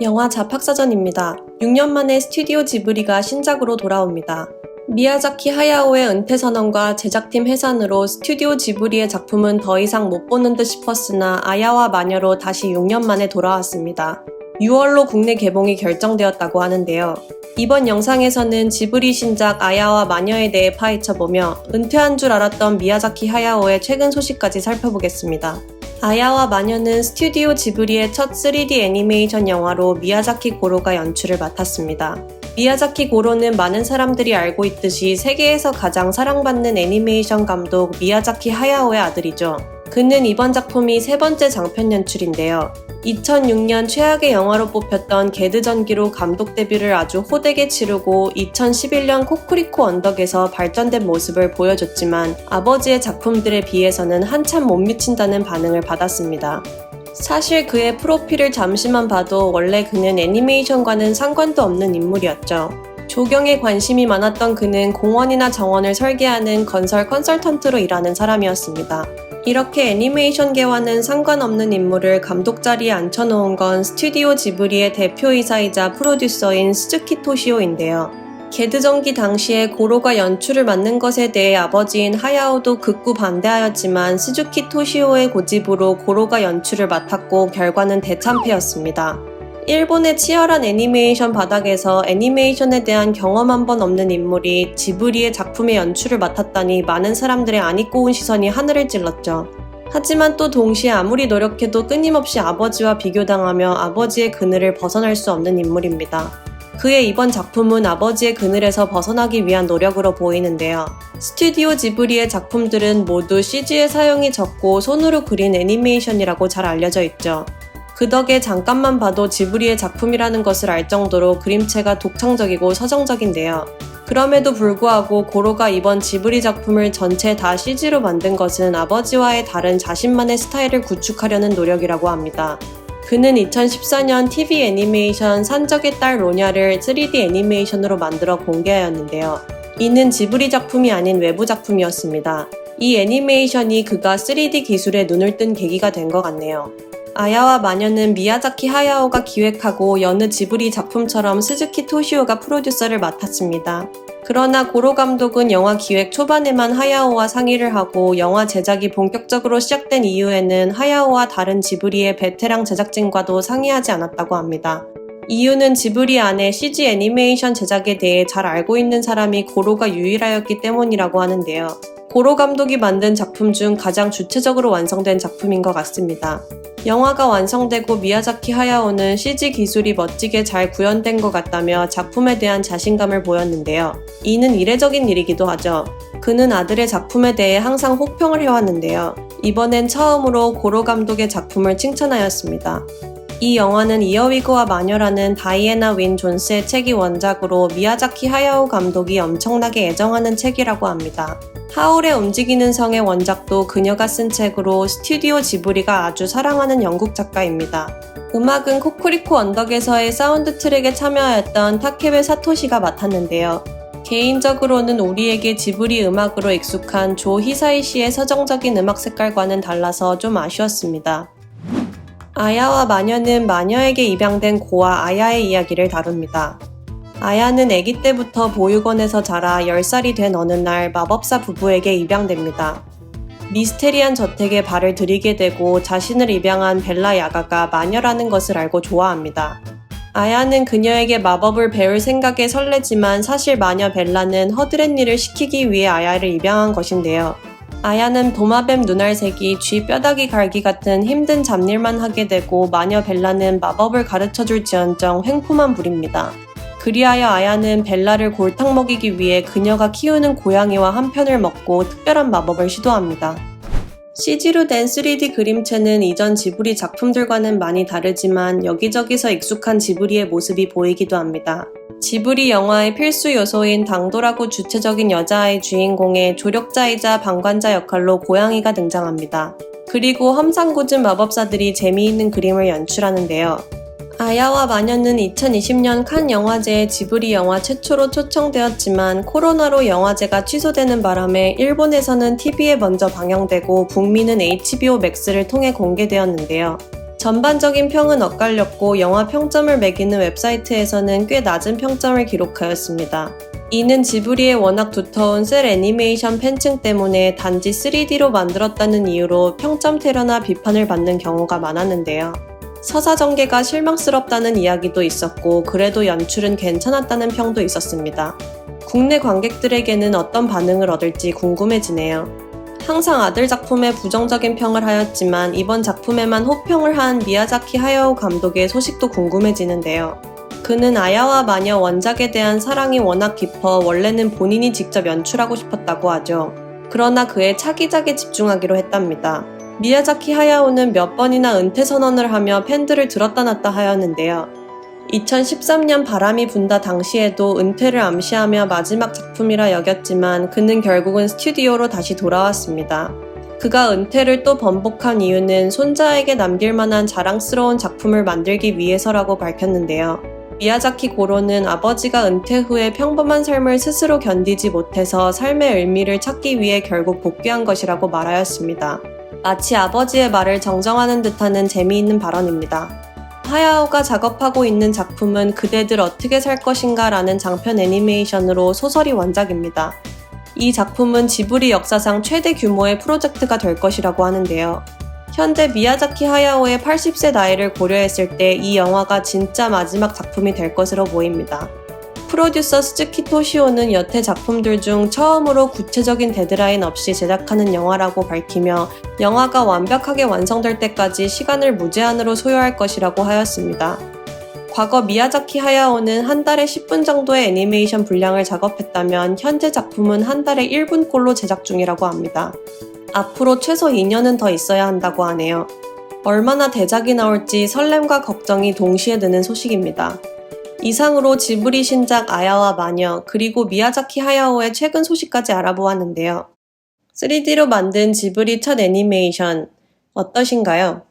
영화 자팍사전입니다. 6년 만에 스튜디오 지브리가 신작으로 돌아옵니다. 미야자키 하야오의 은퇴 선언과 제작팀 해산으로 스튜디오 지브리의 작품은 더 이상 못 보는 듯 싶었으나 아야와 마녀로 다시 6년 만에 돌아왔습니다. 6월로 국내 개봉이 결정되었다고 하는데요. 이번 영상에서는 지브리 신작 아야와 마녀에 대해 파헤쳐보며 은퇴한 줄 알았던 미야자키 하야오의 최근 소식까지 살펴보겠습니다. 아야와 마녀는 스튜디오 지브리의 첫 3D 애니메이션 영화로 미야자키 고로가 연출을 맡았습니다. 미야자키 고로는 많은 사람들이 알고 있듯이 세계에서 가장 사랑받는 애니메이션 감독 미야자키 하야오의 아들이죠. 그는 이번 작품이 세 번째 장편 연출인데요. 2006년 최악의 영화로 뽑혔던 게드 전기로 감독 데뷔를 아주 호되게 치르고 2011년 코쿠리코 언덕에서 발전된 모습을 보여줬지만 아버지의 작품들에 비해서는 한참 못 미친다는 반응을 받았습니다. 사실 그의 프로필을 잠시만 봐도 원래 그는 애니메이션과는 상관도 없는 인물이었죠. 조경에 관심이 많았던 그는 공원이나 정원을 설계하는 건설 컨설턴트로 일하는 사람이었습니다. 이렇게 애니메이션계와는 상관없는 인물을 감독 자리에 앉혀놓은 건 스튜디오 지브리의 대표이사이자 프로듀서인 스즈키 토시오인데요. 게드전기 당시에 고로가 연출을 맡는 것에 대해 아버지인 하야오도 극구 반대하였지만 스즈키 토시오의 고집으로 고로가 연출을 맡았고 결과는 대참패였습니다. 일본의 치열한 애니메이션 바닥에서 애니메이션에 대한 경험 한 번 없는 인물이 지브리의 작품의 연출을 맡았다니 많은 사람들의 아니꼬운 시선이 하늘을 찔렀죠. 하지만 또 동시에 아무리 노력해도 끊임없이 아버지와 비교당하며 아버지의 그늘을 벗어날 수 없는 인물입니다. 그의 이번 작품은 아버지의 그늘에서 벗어나기 위한 노력으로 보이는데요. 스튜디오 지브리의 작품들은 모두 CG의 사용이 적고 손으로 그린 애니메이션이라고 잘 알려져 있죠. 그 덕에 잠깐만 봐도 지브리의 작품이라는 것을 알 정도로 그림체가 독창적이고 서정적인데요. 그럼에도 불구하고 고로가 이번 지브리 작품을 전체 다 CG로 만든 것은 아버지와의 다른 자신만의 스타일을 구축하려는 노력이라고 합니다. 그는 2014년 TV 애니메이션 산적의 딸 로냐를 3D 애니메이션으로 만들어 공개하였는데요. 이는 지브리 작품이 아닌 외부 작품이었습니다. 이 애니메이션이 그가 3D 기술에 눈을 뜬 계기가 된 것 같네요. 아야와 마녀는 미야자키 하야오가 기획하고 여느 지브리 작품처럼 스즈키 토시오가 프로듀서를 맡았습니다. 그러나 고로 감독은 영화 기획 초반에만 하야오와 상의를 하고 영화 제작이 본격적으로 시작된 이후에는 하야오와 다른 지브리의 베테랑 제작진과도 상의하지 않았다고 합니다. 이유는 지브리 안에 CG 애니메이션 제작에 대해 잘 알고 있는 사람이 고로가 유일하였기 때문이라고 하는데요. 고로 감독이 만든 작품 중 가장 주체적으로 완성된 작품인 것 같습니다. 영화가 완성되고 미야자키 하야오는 CG 기술이 멋지게 잘 구현된 것 같다며 작품에 대한 자신감을 보였는데요. 이는 이례적인 일이기도 하죠. 그는 아들의 작품에 대해 항상 혹평을 해왔는데요. 이번엔 처음으로 고로 감독의 작품을 칭찬하였습니다. 이 영화는 이어위그와 마녀라는 다이애나 윈 존스의 책이 원작으로 미야자키 하야오 감독이 엄청나게 애정하는 책이라고 합니다. 하울의 움직이는 성의 원작도 그녀가 쓴 책으로 스튜디오 지브리가 아주 사랑하는 영국 작가입니다. 음악은 코쿠리코 언덕에서의 사운드 트랙에 참여하였던 타케베 사토시가 맡았는데요. 개인적으로는 우리에게 지브리 음악으로 익숙한 조 히사이 씨의 서정적인 음악 색깔과는 달라서 좀 아쉬웠습니다. 아야와 마녀는 마녀에게 입양된 고아 아야의 이야기를 다룹니다. 아야는 아기 때부터 보육원에서 자라 10살이 된 어느 날 마법사 부부에게 입양됩니다. 미스테리한 저택에 발을 들이게 되고 자신을 입양한 벨라 야가가 마녀라는 것을 알고 좋아합니다. 아야는 그녀에게 마법을 배울 생각에 설레지만 사실 마녀 벨라는 허드렛 일을 시키기 위해 아야를 입양한 것인데요. 아야는 도마뱀 눈알새기, 쥐 뼈다귀 갈기 같은 힘든 잡일만 하게 되고 마녀 벨라는 마법을 가르쳐줄 지언정 횡포만 부립니다. 그리하여 아야는 벨라를 골탕 먹이기 위해 그녀가 키우는 고양이와 한 편을 먹고 특별한 마법을 시도합니다. CG로 된 3D 그림체는 이전 지브리 작품들과는 많이 다르지만 여기저기서 익숙한 지브리의 모습이 보이기도 합니다. 지브리 영화의 필수 요소인 당돌하고 주체적인 여자아이 주인공의 조력자이자 방관자 역할로 고양이가 등장합니다. 그리고 험상궂은 마법사들이 재미있는 그림을 연출하는데요. 아야와 마녀는 2020년 칸 영화제에 지브리 영화 최초로 초청되었지만 코로나로 영화제가 취소되는 바람에 일본에서는 TV에 먼저 방영되고 북미는 HBO 맥스를 통해 공개되었는데요. 전반적인 평은 엇갈렸고 영화 평점을 매기는 웹사이트에서는 꽤 낮은 평점을 기록하였습니다. 이는 지브리의 워낙 두터운 셀 애니메이션 팬층 때문에 단지 3D로 만들었다는 이유로 평점 테러나 비판을 받는 경우가 많았는데요. 서사 전개가 실망스럽다는 이야기도 있었고 그래도 연출은 괜찮았다는 평도 있었습니다. 국내 관객들에게는 어떤 반응을 얻을지 궁금해지네요. 항상 아들 작품에 부정적인 평을 하였지만 이번 작품에만 호평을 한 미야자키 하야오 감독의 소식도 궁금해지는데요. 그는 아야와 마녀 원작에 대한 사랑이 워낙 깊어 원래는 본인이 직접 연출하고 싶었다고 하죠. 그러나 그의 차기작에 집중하기로 했답니다. 미야자키 하야오는 몇 번이나 은퇴 선언을 하며 팬들을 들었다 놨다 하였는데요. 2013년 바람이 분다 당시에도 은퇴를 암시하며 마지막 작품이라 여겼지만 그는 결국은 스튜디오로 다시 돌아왔습니다. 그가 은퇴를 또 번복한 이유는 손자에게 남길 만한 자랑스러운 작품을 만들기 위해서라고 밝혔는데요. 미야자키 고로는 아버지가 은퇴 후에 평범한 삶을 스스로 견디지 못해서 삶의 의미를 찾기 위해 결국 복귀한 것이라고 말하였습니다. 마치 아버지의 말을 정정하는 듯하는 재미있는 발언입니다. 하야오가 작업하고 있는 작품은 그대들 어떻게 살 것인가 라는 장편 애니메이션으로 소설이 원작입니다. 이 작품은 지브리 역사상 최대 규모의 프로젝트가 될 것이라고 하는데요. 현재 미야자키 하야오의 80세 나이를 고려했을 때 이 영화가 진짜 마지막 작품이 될 것으로 보입니다. 프로듀서 스즈키 토시오는 여태 작품들 중 처음으로 구체적인 데드라인 없이 제작하는 영화라고 밝히며 영화가 완벽하게 완성될 때까지 시간을 무제한으로 소요할 것이라고 하였습니다. 과거 미야자키 하야오는 한 달에 10분 정도의 애니메이션 분량을 작업했다면 현재 작품은 한 달에 1분꼴로 제작 중이라고 합니다. 앞으로 최소 2년은 더 있어야 한다고 하네요. 얼마나 대작이 나올지 설렘과 걱정이 동시에 드는 소식입니다. 이상으로 지브리 신작 아야와 마녀 그리고 미야자키 하야오의 최근 소식까지 알아보았는데요. 3D로 만든 지브리 첫 애니메이션 어떠신가요?